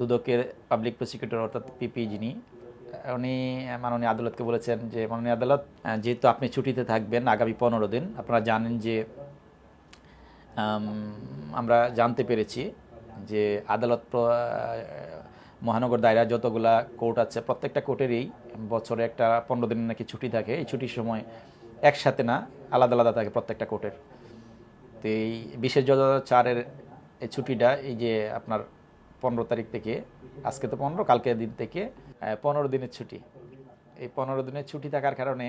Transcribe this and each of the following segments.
দুদকের public prosecutor অর্থাৎ পিপি যিনি, উনি মাননীয় আদালতকে বলেছেন যে, মাননীয় আদালত যেহেতু আপনি ছুটিতে থাকবেন আগামী পনেরো দিন, আপনারা জানেন যে আমরা জানতে পেরেছি যে আদালত মহানগর দায়রা যতগুলা কোর্ট আছে, প্রত্যেকটা কোর্টেরই বছরে একটা পনেরো দিন নাকি ছুটি থাকে। এই ছুটির সময় একসাথে না, আলাদা আলাদা থাকে প্রত্যেকটা কোর্টের। তো এই বিশেষ যত চারের এই ছুটিটা, এই যে আপনার পনেরো তারিখ থেকে, আজকে তো পনেরো, কালকে দিন থেকে পনেরো দিনের ছুটি। এই পনেরো দিনের ছুটি থাকার কারণে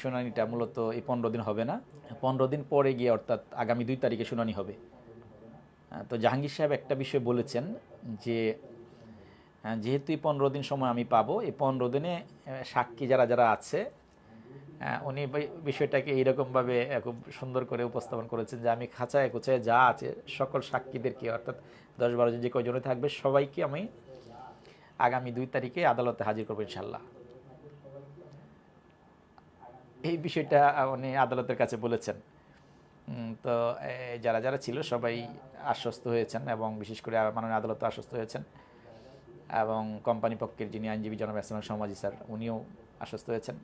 শুনানিটা মূলত এই পনেরো দিন হবে না। পনেরো দিন পরে গিয়ে অর্থাৎ আগামী দুই তারিখে শুনানি হবে। তো জাহাঙ্গীর সাহেব একটা বিষয় বলেছেন যে যেহেতু এই পনেরো দিন সময় আমি পাবো, এই পনেরো দিনে সাক্ষী যারা যারা আছে উনি বিষয়টাকে এইরকমভাবে খুব সুন্দর করে উপস্থাপন করেছেন যে আমি খাঁচায় কোচায় যা আছে, সকল সাক্ষীদেরকে, অর্থাৎ দশ বারো জন যে কয়জনে থাকবে, সবাইকে আমি আগামী দুই তারিখে আদালতে হাজির করব ইনশাল্লাহ এই বিষয়টা উনি আদালতের কাছে বলেছেন। তো যারা যারা ছিল, সবাই আশ্বস্ত হয়েছেন এবং বিশেষ করে মাননীয় আদালত আশ্বস্ত হয়েছেন। এবং কোম্পানি পক্ষের যিনি আইনজীবী জনাব এসএম সমাজি স্যার, উনিও আশ্বস্ত হয়েছেন।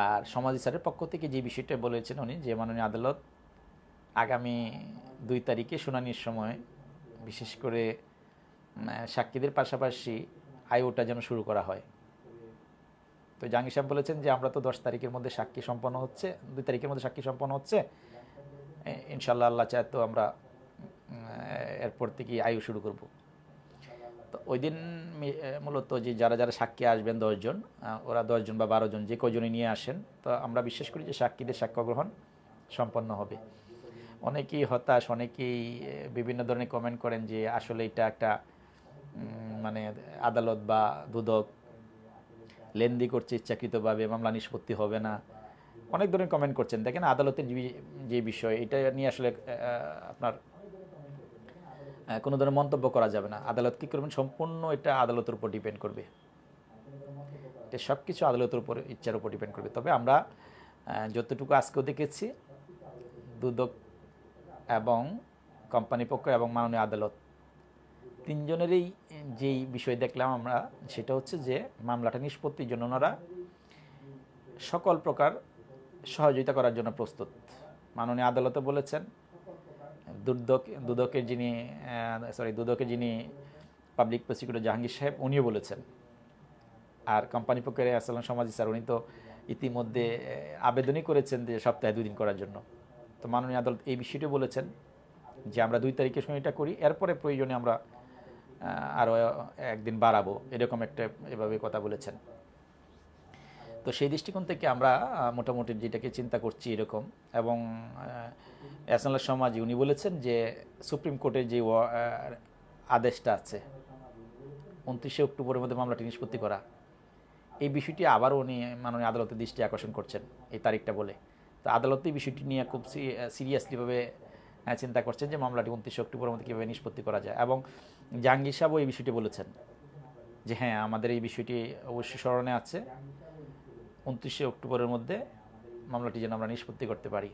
আর সমাজ স্যারের পক্ষ থেকে যে বিষয়টা বলেছেন উনি, যে মাননীয় আদালত আগামী দুই তারিখে শুনানির সময় বিশেষ করে সাক্ষীদের পাশাপাশি আইওটা যেন শুরু করা হয়। তো জাহাঙ্গীর সাহেব বলেছেন যে আমরা তো দশ তারিখের মধ্যে সাক্ষী সম্পন্ন হচ্ছে, দুই তারিখের মধ্যে সাক্ষী সম্পন্ন হচ্ছে। ইনশাল্লাহ আল্লাহ চায় তো আমরা এরপর থেকে আয়ু শুরু করব। তো ওই দিন মূলত যে যারা যারা সাক্ষী আসবেন দশজন ওরা দশজন বা বারো জন যে কজনই নিয়ে আসেন, তো আমরা বিশ্বাস করি যে সাক্ষীদের সাক্ষ্য গ্রহণ সম্পন্ন হবে। অনেকেই হতাশ, অনেকেই বিভিন্ন ধরনের কমেন্ট করেন যে আসলে এটা একটা মানে আদালত বা দুদক লেনদি করছে ইচ্ছাকৃতভাবে, মামলা নিষ্পত্তি হবে না। অনেক ধরনের কমেন্ট করছেন। দেখেন আদালতের যে- বিষয়, এটা নিয়ে আসলে আপনার কোনো ধরনের মন্তব্য করা যাবে না। আদালত কী করবেন? সম্পূর্ণ এটা আদালতের উপর ডিপেন্ড করবে। এটা সব কিছু আদালতের উপর, ইচ্ছার উপর ডিপেন্ড করবে। তবে আমরা যতটুকু আজকেও দেখেছি, দুদক এবং কোম্পানি পক্ষ এবং মাননীয় আদালত, তিনজনেরই যেই বিষয় দেখলাম আমরা, সেটা হচ্ছে যে মামলাটা নিষ্পত্তির জন্য ওনারা সকল প্রকার সহযোগিতা করার জন্য প্রস্তুত। মাননীয় আদালতে বলেছেন দুদক দুদকের যিনি সরি দুদকের যিনি পাবলিক প্রসিকিউটর জাহাঙ্গীর সাহেব, উনিও বলেছেন। আর কোম্পানি পক্ষের আসলাম সমাজি স্যার, উনি তো ইতিমধ্যে আবেদনই করেছেন যে সপ্তাহে দুই দিন করার জন্য। তো মাননীয় আদালত এই বিষয়টি বলেছেন যে আমরা দুই তারিখে শুনানিটা করি, এরপরে প্রয়োজনে আমরা আরও একদিন বাড়াবো, এরকম একটা এভাবে কথা বলেছেন। তো সেই দৃষ্টিকোণ থেকে আমরা মোটামুটি যেটাকে চিন্তা করছি এরকম এবং এসনাল সমাজ উনি বলেছেন যে সুপ্রিম কোর্টের যে আদেশটা আছে, উনত্রিশে অক্টোবরের মধ্যে মামলাটি নিষ্পত্তি করা, এই বিষয়টি আবারও উনি মাননীয় আদালতের দৃষ্টি আকর্ষণ করছেন এই তারিখটা বলে। তো আদালত এই বিষয়টি নিয়ে খুব সিরিয়াসলিভাবে চিন্তা করছেন যে মামলাটি উনত্রিশে অক্টোবরের মধ্যে কীভাবে নিষ্পত্তি করা যায় এবং জাহাঙ্গীর সাহেবও এই বিষয়টি বলেছেন যে হ্যাঁ আমাদের এই বিষয়টি অবশ্যই স্মরণে আছে। উনত্রিশে অক্টোবরের মধ্যে মামলাটি যেন আমরা নিষ্পত্তি করতে পারি।